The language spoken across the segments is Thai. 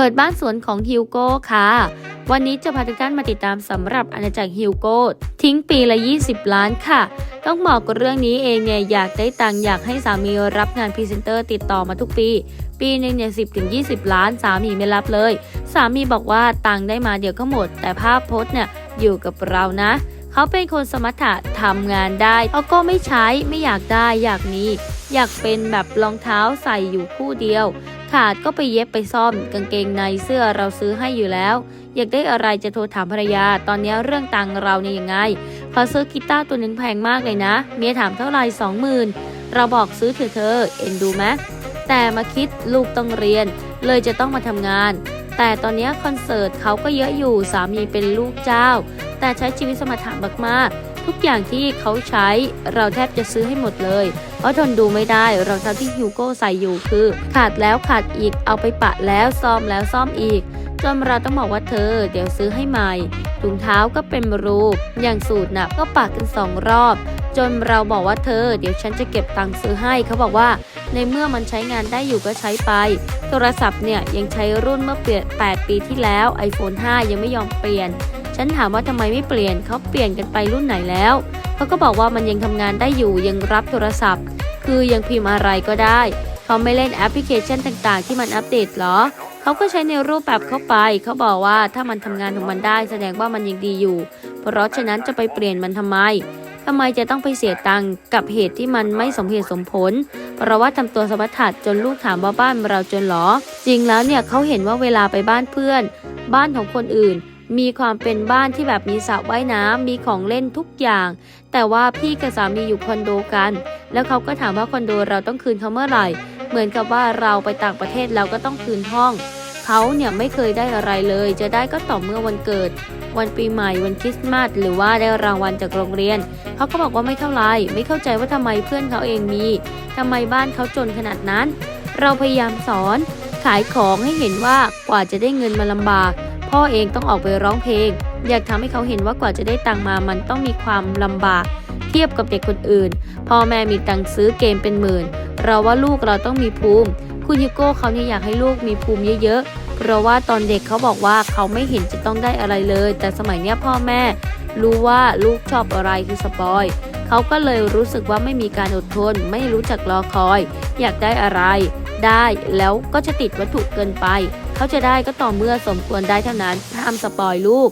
เปิดบ้านสวนของฮิวโก้ค่ะ วันนี้จะพาทุกท่านมาติดตามสำหรับอาณาจักรฮิวโก้ทิ้งปีละ 20 ล้านค่ะ ต้องบอกกับเรื่องนี้เองเนี่ยอยากได้ตังค์อยากให้สามีรับงานพรีเซนเตอร์ติดต่อมาทุกปี ปีหนึ่งเนี่ยสิถึง20ล้านสามีไม่รับเลย สามีบอกว่าตังค์ได้มาเดี๋ยวก็หมด แต่ภาพโพสต์เนี่ยอยู่กับเรานะเขาเป็นคนสมรรถะทำงานได้เขาก็ไม่ใช้ไม่อยากได้อยากมี อยากเป็นแบบรองเท้าใส่อยู่คู่เดียว ขาดก็ไปเย็บไปซ่อม กางเกงในเสื้อเราซื้อให้อยู่แล้ว อยากได้อะไรจะโทรถามภรรยา ตอนนี้เรื่องตังเราเนี่ยยังไงขอซื้อกีตาร์ตัวหนึ่งแพงมากเลยนะ เมียถามเท่าไหร่สองหมื่นเราบอกซื้อเถอะเธอ เอ็นดูไหมแต่มาคิดลูกต้องเรียน เลยจะต้องมาทำงาน แต่ตอนนี้คอนเสิร์ตเขาก็เยอะอยู่สามีเป็นลูกเจ้า แต่ใช้ชีวิตสมถะมากๆ ทุกอย่างที่เขาใช้เราแทบจะซื้อให้หมดเลย เพราะทนดูไม่ได้รองเท้าที่ฮิวโก้ใส่อยู่คือ ขาดแล้วขาดอีกเอาไปปะแล้วซ่อมแล้วซ่อมอีกจนเราต้องบอกว่าเธอ เดี๋ยวซื้อให้ใหม่ถุงเท้าก็เป็นรูป อย่างสูตรน่ะก็ปากกันสองรอบ จนเราบอกว่าเธอ เดี๋ยวฉันจะเก็บตังค์ซื้อให้เขาบอกว่า ในเมื่อมันใช้งานได้อยู่ก็ใช้ไป โทรศัพท์เนี่ยยังใช้รุ่นเมื่อเปลี่ยน8ปีที่แล้ว iPhone 5 ยังไม่ยอมเปลี่ยน ฉันถามว่าทำไมไม่เปลี่ยนเขาเปลี่ยนกันไปรุ่นไหนแล้วเขาก็บอกว่ามันยังทำงานได้อยู่ยังรับโทรศัพท์ คือยังพิมพ์อะไรก็ได้เขาไม่เล่นแอปพลิเคชันต่างๆ ที่มันอัปเดตหรอเขาก็ใช้ในรูปแบบเข้าไป เขาบอกว่าถ้ามันทำงานของมันได้แสดงว่ามันยังดีอยู่ เพราะฉะนั้นจะไปเปลี่ยนมันทำไมทำไมจะต้องไปเสียตังค์กับเหตุที่มันไม่สมเหตุสมผล เพราะว่าทำตัวสมถะจนลูกถามว่าบ้านเราจนหรอ จริงแล้วเนี่ยเขาเห็นว่าเวลาไปบ้านเพื่อน บ้านของคนอื่น มีความเป็นบ้านที่แบบมีสระว่ายน้ำมีของเล่นทุกอย่าง แต่ว่าพี่กับสามีอยู่คอนโดกัน แล้วเขาก็ถามว่าคอนโดเราต้องคืนเขาเมื่อไหร่ เหมือนกับว่าเราไปต่างประเทศเราก็ต้องคืนห้อง เขาเนี่ยไม่เคยได้อะไรเลย จะได้ก็ต่อเมื่อวันเกิด วันปีใหม่วันคริสต์มาสหรือว่าได้รางวัลจากโรงเรียน เขาก็บอกว่าไม่เท่าไรไม่เข้าใจว่าทำไมเพื่อนเขาเองมีทำไมบ้านเขาจนขนาดนั้น เราพยายามสอนขายของให้เห็นว่ากว่าจะได้เงินมาลำบาก พ่อเองต้องออกไปร้องเพลง อยากทำให้เขาเห็นว่ากว่าจะได้ตังมามันต้องมีความลำบาก เทียบกับเด็กคนอื่น พ่อแม่มีตังซื้อเกมเป็นหมื่น เราว่าลูกเราต้องมีภูมิ คุณฮิโก้เขาเนี่ยอยากให้ลูกมีภูมิเยอะๆ เพราะว่าตอนเด็กเขาบอกว่าเขาไม่เห็นจะต้องได้อะไรเลย แต่สมัยเนี้ยพ่อแม่ รู้ว่าลูกชอบอะไรคือสปอยเขาก็เลยรู้สึกว่าไม่มีการอดทน ไม่รู้จักรอคอย อยากได้อะไร ได้ แล้วก็จะติดวัตถุเกินไป เขาจะได้ก็ต่อเมื่อสมควรได้เท่านั้นห้ามสปอยลูก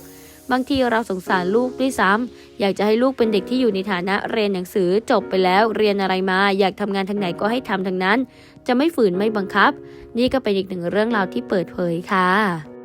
บางทีเราสงสารลูกด้วยซ้ำอยากจะให้ลูกเป็นเด็กที่อยู่ในฐานะเรียนหนังสือจบไปแล้วเรียนอะไรมา อยากทำงานทางไหนก็ให้ทำทางนั้น จะไม่ฝืนไม่บังคับ นี่ก็เป็นอีกหนึ่งเรื่องราวที่เปิดเผยค่ะ